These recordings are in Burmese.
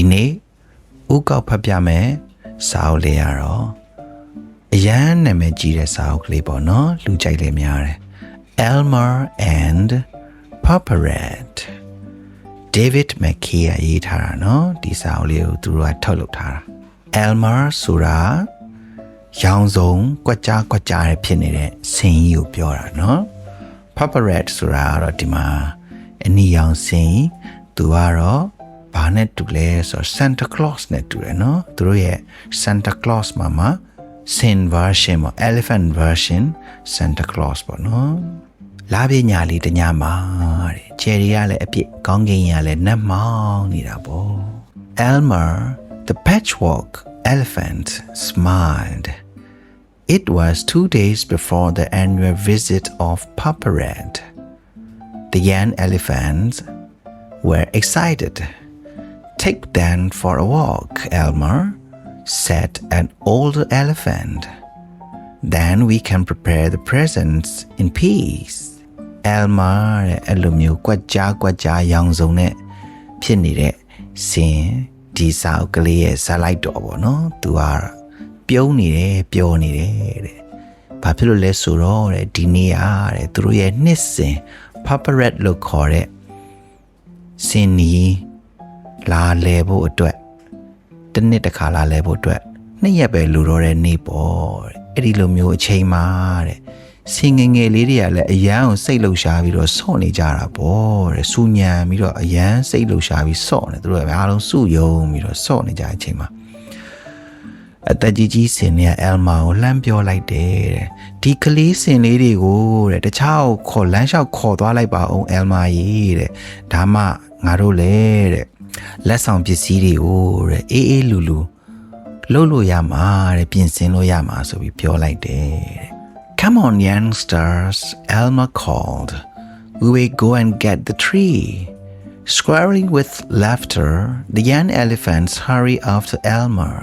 ဒီနေ့ဥကောက်ဖတ်ပြမယ်စာအုပ်လေးရတော့အရန်နာမည်ကြီးတဲ့စာအုပ်ကလေးပေါ့နော်လူကြိုက်လေးများတယ် Elmer and Papa Red David McKay ကရေးထားတာနော်ဒီစာအုပ်လေးကိုသူတို့ကထုတ်လုပ်ထားတာ Elmer ဆိုတာရောင်စုံကွက်ကြားကွက်ကြားရဖြစ်နေတဲ့ဆင်ကြီးကိုပြောတာနော် Papa Red ဆိုတာကတော့ဒီမှာအနီရောင်ဆင်သူကတော့ ဘာနဲ့တူလဲဆိုတော့ Santa Claus နဲ့တူတယ်နော်သူတို့ရဲ့ Santa Claus မှာမှာ sin version မှာ elephant version Santa Claus ပေါ့နော်လာပြညာလေးတညာမှာတဲ့ချယ်ရီကလည်းအပြစ်ကောင်းကင်ကလည်းနှက်မောင်းနေတာပေါ့ Elmer the patchwork elephant smiled It was two days before the annual visit of Papa Red. The young elephants were excited. Take them for a walk, Elmer, said an older elephant. Then we can prepare the presents in peace. Elmer တဲ့အဲ့လိုမျိုးကွက်ကြားကွက်ကြားရောင်စုံနဲ့ဖြစ်နေတဲ့စင်ဒီစာအုပ်ကလေးရဲ့ဇာတ်လိုက်တော်ပေါ့နော်။ तू ကပြုံးနေတယ်ပျော်နေတယ်တဲ့။ဘာဖြစ်လို့လဲဆိုတော့တဲ့ဒီနေ့อ่ะတဲ့သူတို့ရဲ့နှစ်စဉ် Papa Red လို့ခေါ်တဲ့စင်နီ လာလဲဖို့အတွက်တစ်နှစ်တစ်ခါလာလဲဖို့အတွက်နှစ်ရက်ပဲလူတော့တဲ့နေ့ပေါ့တဲ့အဲ့ဒီလိုမျိုးအချိန်မှာတဲ့စင်ငယ်ငယ်လေးတွေကလည်းအရန်ကိုစိတ်လှုပ်ရှားပြီးတော့ဆော့နေကြတာပေါ့တဲ့စူညံပြီးတော့အရန်စိတ်လှုပ်ရှားပြီးဆော့နေသူတို့ကအားလုံးစုယုံပြီးတော့ဆော့နေကြတဲ့အချိန်မှာအသက်ကြီးကြီးစင်နေအယ်မာကိုလှမ်းပြောလိုက်တယ်တဲ့ဒီကလေးစင်လေးတွေကိုတဲ့တခြားကိုခေါ်လမ်းလျှောက်ခေါ်သွားလိုက်ပါအောင်အယ်မာကြီးတဲ့ဒါမှငါတို့လေတဲ့ လက်ဆောင်ပစ္စည်းတွေကိုတဲ့အေးအေးလူလူလှုပ်လို့ရမှာတဲ့ပြင်ဆင်လို့ရမှာဆိုပြီးပြောလိုက်တယ်တဲ့ Come on youngsters Elma called we will go and get the tree Squirreling with laughter the young elephants hurry after Elmer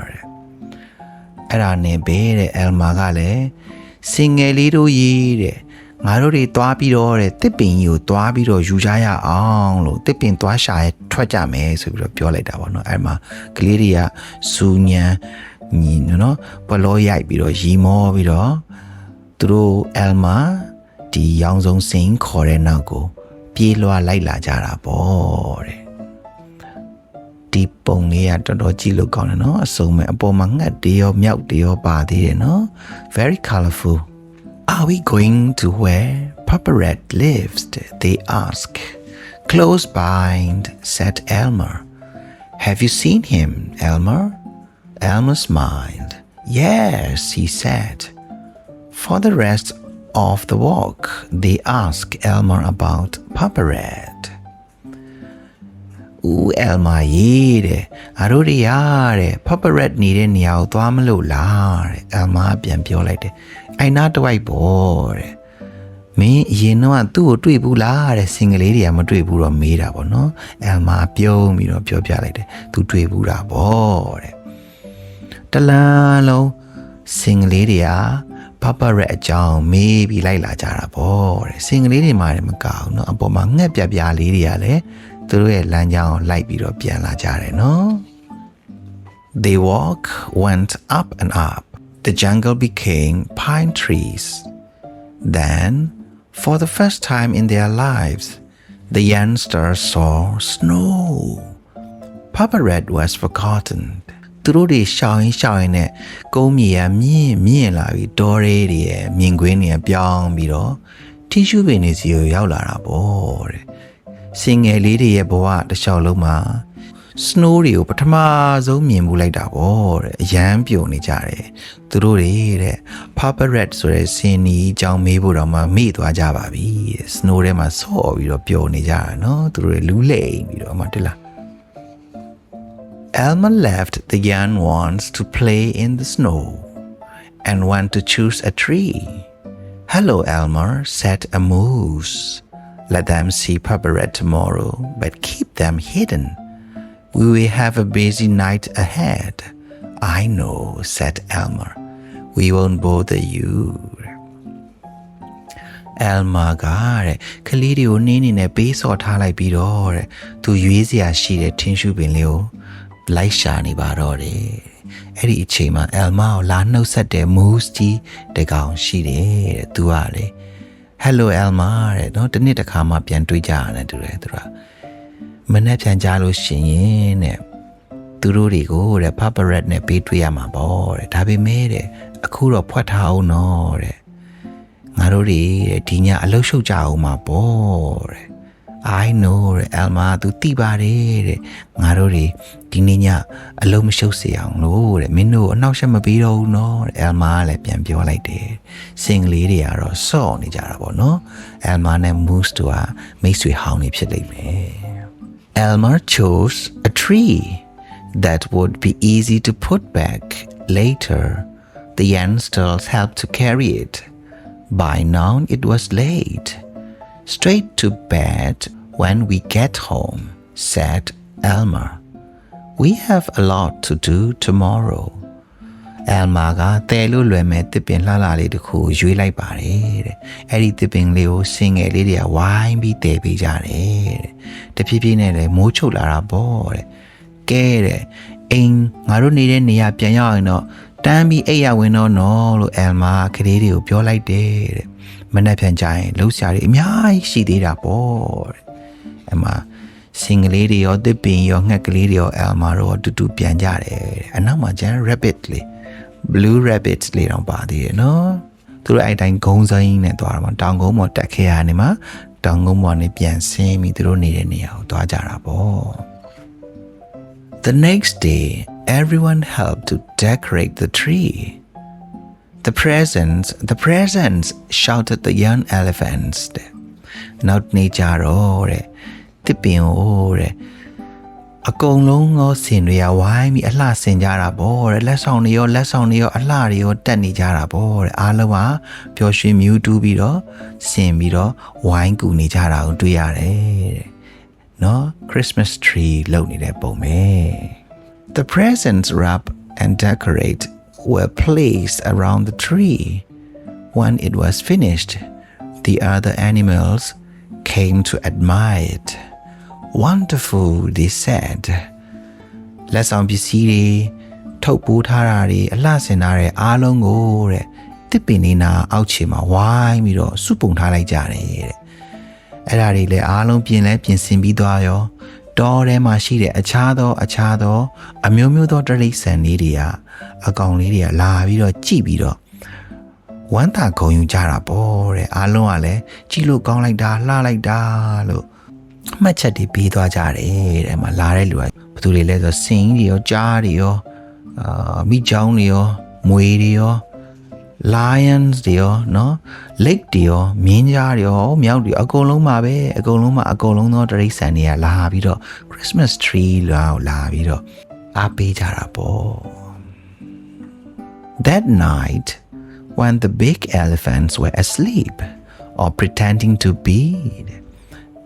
အဲ့ဒါနဲ့ပဲတဲ့ Elma ကလည်းစင်ငယ်လေးတို့ရေးတဲ့ ငါတို့တွေသွားပြီးတော့တဲ့တစ်ပင်ကြီးကိုသွားပြီးတော့ယူကြရအောင်လို့တစ်ပင်သွားရှာရထွက်ကြမယ်ဆိုပြီးတော့ပြောလိုက်တာပေါ့နော်အဲ့မှာကလေးတွေကစူညံညီနော်ဘလောရိုက်ပြီးတော့ရီမောပြီးတော့သူတို့ Elma ဒီရောင်စုံစင်ခေါ်တဲ့နောက်ကို ပြေးလွှာလိုက်လာကြတာပေါ့တဲ့ဒီပုံလေးကတော်တော်ကြည့်လို့ကောင်းတယ်နော်အစုံမဲ့အပေါ်မှာငှက်တွေရောမြောက်တွေရောပါသေးတယ်နော် very colorful are we going to where Papa Red lives they ask close by said Elmer have you seen him Elmer Elmer smiled yes he said for the rest of the walk they ask Elmer about Papa Red ဦးအယ်မာရေးတဲ့ငါတို့တွေရတဲ့ Papa Red နေတဲ့နေရာကိုသွားမလို့လားတဲ့အယ်မာပြန်ပြောလိုက်တယ် အိုင်နာတဝိုက်ပေါ့တဲ့မင်းအရင်တော့သူ့ကိုတွေ့ဘူးလားတဲ့စင်ကလေးတွေကမတွေ့ဘူးတော့မေးတာပေါ့နော်အယ်မာပြုံးပြီးတော့ပြောပြလိုက်တယ်သူတွေ့ဘူးတာပေါ့တဲ့တလန်းလုံးစင်ကလေးတွေက Papa Red အကြောင်းမေးပြီးလိုက်လာကြတာပေါ့တဲ့စင်ကလေးတွေမှလည်းမကောက်နော်အပေါ်မှာငှက်ပြပြလေးတွေကလည်းသူတို့ရဲ့လမ်းကြောင်းလိုက်ပြီးတော့ပြန်လာကြတယ်နော် They walk went up and up the jungle became pine trees then for the first time in their lives the youngsters saw snow Papa Red was forgotten သူတို့တွေရှောင်းရင်ရှောင်းရင်နဲ့ကုန်းမြေကမြင့်မြင့်လာပြီးတောရဲတွေရဲ့မြင်ကွင်းတွေပြောင်းပြီးတော့တီရှူပင်တွေစီကိုရောက်လာတာပေါ့တဲ့စင်ငယ်လေးတွေရဲ့ဘဝတစ်လျှောက်လုံးမှာ snow တွေကိုပထမဆုံးမြင်မှုလိုက်တာပေါ့တဲ့အရန်ပြုံနေကြတယ်သူတို့တွေတဲ့ Papa Red ဆိုတဲ့စင်နီအကြောင်းမေးဖို့တော့မှမေ့သွားကြပါပြီတဲ့ snow ထဲမှာဆော့ပြီးတော့ပျော်နေကြတာနော်သူတို့တွေလူးလိမ်ပြီးတော့မှတိလား Elma left the young ones to play in the snow and went to choose a tree. Hello, Elmer, said a moose. Let them see Papa Red tomorrow, but keep them hidden. We will have a busy night ahead. I know, said Elmer. We won't bother you. Elma ကတဲ့ကလေးတွေကိုနင်းနေနဲ့ပေးစော်ထားလိုက်ပြီးတော့တဲ့သူရွေးစရာရှိတဲ့ထင်းရှူပင်လေးကိုလိုက်ရှာနေပါတော့တယ်အဲ့ဒီအချိန်မှာအယ်မာကိုလာနှုတ်ဆက်တဲ့ moose ကြီးတကောင်ရှိတယ်တဲ့သူကလေ hello elma တဲ့နော်တစ်နှစ်တစ်ခါမှပြန်တွေ့ကြရတယ်တူတယ်သူက မနေ့ပြန်ကြလို့ရှိရင်တဲ့သူတို့တွေကိုတဲ့ paparazzi နဲ့ပေးတွေ့ရမှာပေါ့တဲ့ဒါပေမဲ့တဲ့အခုတော့ဖွက်ထားအောင်နော်တဲ့ငါတို့တွေတဲ့ဒီညအလုရှုပ်ကြအောင်မှာပေါ့တဲ့ I know တဲ့ Elma သူသိပါတယ်တဲ့ငါတို့တွေဒီနေ့ညအလုံးမရှုပ်စေအောင်လို့တဲ့မင်းတို့အနှောက်အယှက်မပေးတော့ဘူးနော်တဲ့ Elma ကလည်းပြန်ပြောလိုက်တယ်စင်ကလေးတွေကတော့စော့နေကြတာပေါ့နော် Elma နဲ့ Moose တို့ကမိတ်ဆွေဟောင်းနေဖြစ်လိမ့်မယ် Elmer chose a tree that would be easy to put back later. The youngsters helped to carry it. By now it was late. Straight to bed when we get home, said Elmer. We have a lot to do tomorrow. Elmer ကတဲလို့လွယ်မဲ့တစ်ပင်လှလှလေးတစ်ခုရွေးလိုက်ပါတယ်တဲ့။အဲ့ဒီတစ်ပင်လေးကိုစင်ငယ်လေးတွေကဝိုင်းပြီးတဲပေးကြတယ်တဲ့။တဖြည်းဖြည်းနဲ့လည်းမိုးချုပ်လာတာပေါ့တဲ့။ကဲတဲ့အိမ်ငါတို့နေတဲ့နေရာပြန်ရောက်ရင်တော့တန်းပြီးအိပ်ရဝင်တော့နော်လို့ Elmer ကလေးတွေကိုပြောလိုက်တယ်တဲ့။မနေ့ပြန်ကြရင်လှုပ်ရှားတွေအများကြီးရှိသေးတာပေါ့တဲ့။အဲ့မှာစင်ကလေးတွေရောတစ်ပင်ရောငှက်ကလေးတွေရော Elmer တို့အတူတူပြန်ကြတယ်တဲ့အနောက်မှာကျန် rabbit လေး blue rabbit လေးတောင်ပါသေးတယ်နော်သူတို့အဲ့တိုင်းဂုံစိမ်းနဲ့သွားတာပေါ့တောင်ကုန်းပေါ်တက်ခဲ့ရနေမှာတောင်ကုန်းပေါ်နေပြန်ဆင်းပြီးသူတို့နေတဲ့နေရာကိုသွားကြတာပေါ့ The next day everyone helped to decorate the tree The presents the presents shouted the young elephants နောက်နေကြတော့တဲ့တစ်ပင်ဟိုတဲ့ အကုန်လုံးသောဆင်တွေကဝိုင်းပြီးအလှဆင်ကြတာပေါ့တဲ့လက်ဆောင်တွေရောလက်ဆောင်တွေရောအလှတွေရောတက်နေကြတာပေါ့တဲ့အားလုံးကပျော်ရွှင်မြူးတူးပြီးတော့ဆင်ပြီးတော့ဝိုင်းကူနေကြတာကိုတွေ့ရတယ်တဲ့နော် Christmas tree လုပ်နေတဲ့ပုံပဲ The presents wrap and decorate were placed around the tree when it was finished the other animals came to admire it wonderful they said လက်ဆောင်ပစ္စည်းတွေထုတ်ပိုးထားတာတွေအလှဆင်ထားတဲ့အားလုံးကိုတဲ့တစ်ပင်နေနာအောက်ခြေမှာဝိုင်းပြီးတော့စုပုံထားလိုက်ကြတယ်တဲ့အဲ့ဒါတွေလည်းအားလုံးပြင်လဲပြင်ဆင်ပြီးသွားရောတောထဲမှာရှိတဲ့အခြားသော အခြားသော အမျိုးမျိုးသောတရိษံလေးတွေကအကောင်လေးတွေကလာပြီးတော့ကြည့်ပြီးတော့ဝမ်းသာဂုဏ်ယူကြတာပေါ့တဲ့အားလုံးကလည်းကြည့်လို့ကောင်းလိုက်တာလှလိုက်တာလို့ မှတ်ချက်တွေပေးသွားကြတယ်တဲ့မှာလာတဲ့လူကဘယ်သူတွေလဲဆိုစင်းတွေရောကြားတွေရောအာမိချောင်းတွေရောမွေတွေရော lions တွေရောเนาะ lake တွေရောမြင်းကြားတွေရောမြောက်တွေရောအကုန်လုံးပါပဲအကုန်လုံးမှာအကုန်လုံးသောတရိษံတွေကလာပြီးတော့ Christmas tree လောက်လာပြီးတော့အားပေးကြတာပေါ့ That night when the big elephants were asleep or pretending to be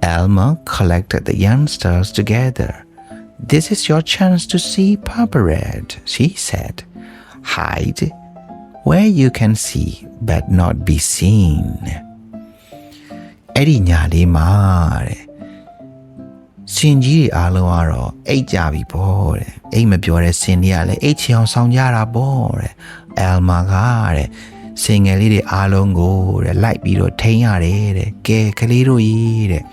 Elma collected the youngsters together. This is your chance to see Papa Red, she said. Hide where you can see but not be seen. အဲ့ဒီညာလေးမှာတဲ့စင်ကြီးတွေအားလုံးကတော့အိတ်ကြပြီပေါ့တဲ့အိတ်မပြောတဲ့စင်တွေကလည်းအိတ်ချေအောင်ဆောင်ကြတာပေါ့တဲ့အယ်မာကတဲ့စင်ငယ်လေးတွေအားလုံးကိုတဲ့လိုက်ပြီးတော့ထိန်းရတယ်တဲ့ကဲကလေးတို့ကြီးတဲ့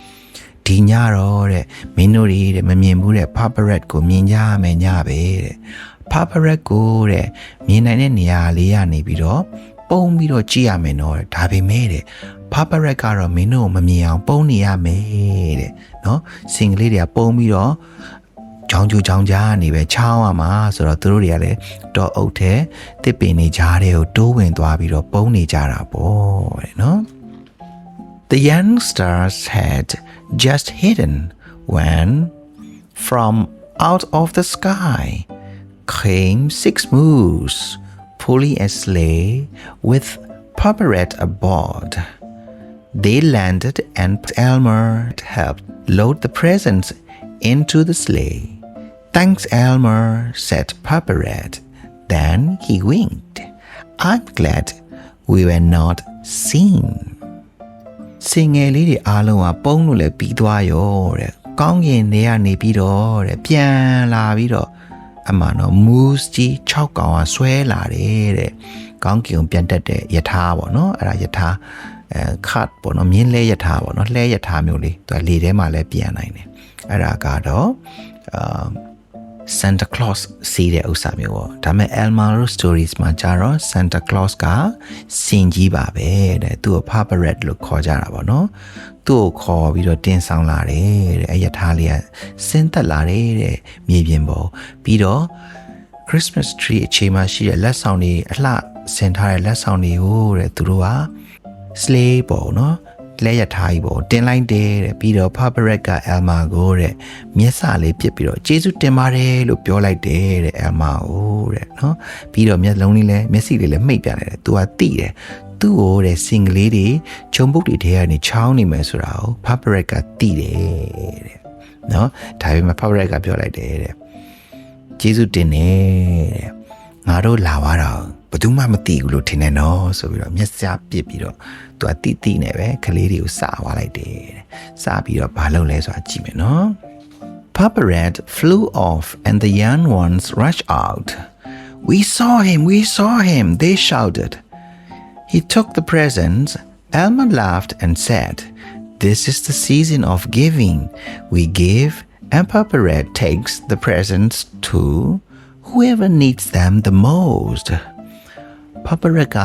ဒီညတော့တဲ့မင်းတို့တွေတဲ့မမြင်ဘူးတဲ့ paparazzi ကိုမြင်ကြမယ်ညပဲတဲ့ paparazzi ကိုတဲ့မြင်နိုင်တဲ့နေရာလေးကနေပြီးတော့ပုံပြီးတော့ကြည့်ရမယ်နော်တဲ့ဒါပေမဲ့တဲ့ paparazzi ကတော့မင်းတို့ကိုမမြင်အောင်ပုံနေရမယ်တဲ့နော်စင်ကလေးတွေကပုံပြီးတော့ချောင်းကျူချောင်းကြားနေပဲချောင်းရမှာဆိုတော့သူတို့တွေကလည်းတော့အုပ်ထဲတစ်ပင်နေကြားတွေကိုတိုးဝင်သွားပြီးတော့ပုံနေကြတာပေါ့တဲ့နော် The youngsters had just hidden when, from out of the sky, came six moose pulling a sleigh with Paparet aboard. They landed and Elmer helped load the presents into the sleigh. Thanks, Elmer, said Paparet. Then he winked. I'm glad we were not seen. စင်ငယ်လေးတွေအားလုံးကပုံလို့လည်းပြီးသွားရောတဲ့ကောင်းကင်ထဲကနေပြီးတော့တဲ့ပြန်လာပြီးတော့အမှန်တော့ moose ကြီး6ကောင်ကဆွဲလာတယ်တဲ့ကောင်းကင်ကိုပြန်တက်တဲ့ယထာပေါ့နော်အဲ့ဒါယထာအဲ cut ပေါ့နော်မြင်းလဲယထာပေါ့နော်လှဲယထာမျိုးလေးသူကလေထဲမှာလည်းပြန်နိုင်တယ်အဲ့ဒါကတော့အာ Santa Claus စီးတဲ့ဥစ္စာမျိုးပေါ့ဒါပေမဲ့ Elmaro Stories မှာကျတော့ Santa Claus ကစင်ကြီးပါပဲတဲ့သူ့ကို Papa Red လို့ခေါ်ကြတာပေါ့နော်သူ့ကိုခေါ်ပြီးတော့တင်ဆောင်လာတယ်တဲ့အယထာလေးကဆင်းသက်လာတယ်တဲ့မြေပြင်ပေါ်ပြီးတော့ Christmas tree အချိန်မှာရှိတဲ့လက်ဆောင်တွေအလှဆင်ထားတဲ့လက်ဆောင်တွေကိုတဲ့သူတို့က sleigh ပေါ့နော် လက်ရထားကြီးပေါ့တင်လိုက်တယ်တဲ့ပြီးတော့ Paparet က Elma ကိုတဲ့မျက်စာလေးပြစ်ပြီးတော့ကျေးဇူးတင်ပါတယ်လို့ပြောလိုက်တယ်တဲ့ Elma ကိုတဲ့နော်ပြီးတော့မျက်လုံးလေးလည်းမျက်စိလေးလည်းမှိတ်ပြလိုက်တယ်သူကတိတယ်သူ့ကိုတဲ့စင်ကလေးတွေဂျုံပုတ်တွေထဲကနေချောင်းနေမယ်ဆိုတာကို Paparet ကတိတယ်တဲ့နော်ဒါပေမဲ့ Paparet ကပြောလိုက်တယ်တဲ့ကျေးဇူးတင်တယ်တဲ့ငါတို့လာသွားတာ ဘယ်သူမှမသိဘူးလို့ထင်တယ်နော်ဆိုပြီးတော့မျက်စာပစ်ပြီးတော့သူကတိတိနဲ့ပဲကလေးတွေကိုစသွားလိုက်တယ်တဲ့စပြီးတော့ဘာလုပ်လဲဆိုတာကြည့်မယ်နော် Papa Red flew off and the young ones rushed out we saw him we saw him they shouted He took the presents. Elma laughed and said, This is the season of giving. We give, and Papa Red takes the presents to whoever needs them the most. Papa Red က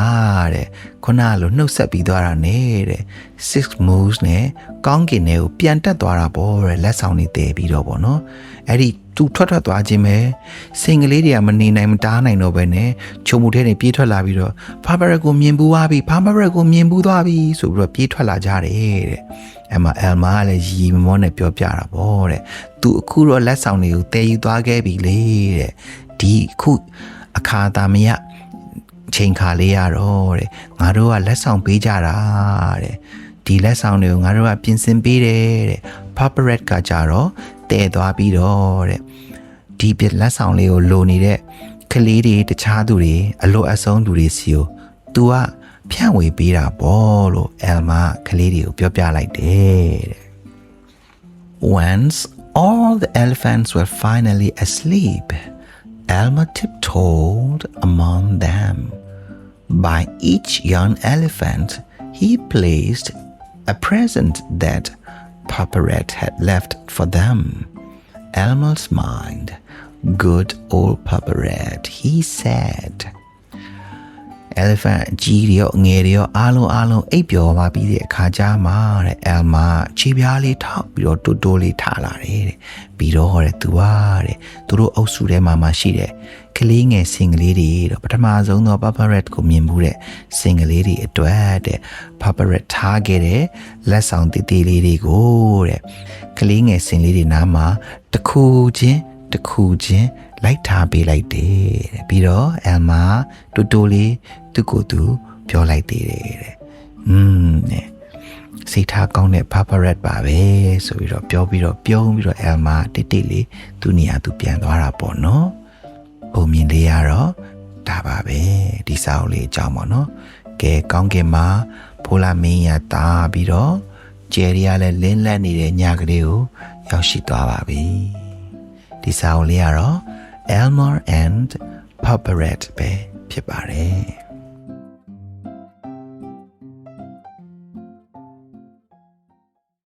တဲ့ခုနလိုနှုတ်ဆက်ပြီးသွားတာနဲ့တဲ့ six moves နဲ့ကောင်းကင်ထဲကိုပြန်တက်သွားတာပေါ့တဲ့လက်ဆောင်တွေတည်ပြီးတော့ပေါ့နော်အဲ့ဒီသူထွက်ထွက်သွားခြင်းပဲစင်ကလေးတွေကမနေနိုင်မတားနိုင်တော့ပဲနဲ့ချုံမှုထဲနေပြေးထွက်လာပြီးတော့ဖာဘရက်ကိုမြင်ဘူးသွားပြီဖာဘရက်ကိုမြင်ဘူးသွားပြီဆိုပြီးတော့ပြေးထွက်လာကြတယ်တဲ့အမအယ်မာကလည်းရီမမောနဲ့ပြောပြတာပေါ့တဲ့သူအခုတော့လက်ဆောင်တွေကိုတည်ယူသွားခဲ့ပြီလေတဲ့ဒီအခုအခါသားမရ ချိန်ခါလေးရတော့တဲ့ငါတို့ကလက်ဆောင်ပေးကြတာတဲ့ဒီလက်ဆောင်တွေကိုငါတို့ကပြင်ဆင်ပေးတယ်တဲ့ Paparet ကကြတော့တည်သွားပြီးတော့တဲ့ဒီပြလက်ဆောင်လေးကိုလိုနေတဲ့ကလေးတွေတခြားသူတွေအလိုအဆုံးသူတွေစီကို तू ကဖြန့်ဝေပေးတာပေါ့လို့ Elma ကလေးတွေကိုပြောပြလိုက်တယ်တဲ့ Once all the elephants were finally asleep, Elma tiptoed among them. By each young elephant, he placed a present that Papa Red had left for them. Elma smiled. Good old Papa Red, he said. elephant အကြီးတွေရောအငယ်တွေရောအားလုံးအားလုံးအိပ်ပျော်သွားပြီးတဲ့အခါကျမှတဲ့ Elma ခြေပြားလေးထောက်ပြီးတော့တိုးတိုးလေးထားလာတယ်တဲ့ပြီးတော့တဲ့သူကတဲ့သူတို့အုပ်စုထဲမှာမှရှိတဲ့ ကလေးငယ်စင်ကလေးတွေတော့ပထမဆုံးတော့ Papa Red ကိုမြင်မှုတဲ့စင်ကလေးတွေအတွက်တဲ့ Papa Red ထားခဲ့တဲ့လက်ဆောင်တည်တည်လေးတွေကိုတဲ့ကလေးငယ်စင်လေးတွေနားမှာတစ်ခုချင်းတစ်ခုချင်းလိုက်ထားပေးလိုက်တယ်တဲ့ပြီးတော့အယ်မာတူတူလေးသူ့ကိုယ်သူပြောလိုက်သေးတယ်တဲ့อืมနဲ့စိတ်ထားကောင်းတဲ့ Papa Red ပါပဲဆိုပြီးတော့ပြောပြီးတော့ပြုံးပြီးတော့အယ်မာတိတ်တိတ်လေးသူ့နေရာသူပြန်သွားတာပေါ့နော် ပုံမြင်လေးရတော့ဒါပါပဲဒီစာအုပ်လေးအကြောင်းပေါ့နော်ကဲကောင်းကင်မှာဖိုလာမင်းရတာပြီးတော့ကျယ်ရီကလည်းလင်းလက်နေတဲ့ညကလေးကိုရောက်ရှိသွားပါပြီဒီစာအုပ်လေးကတော့ Elmer and Papa Red ပဲဖြစ်ပါတယ်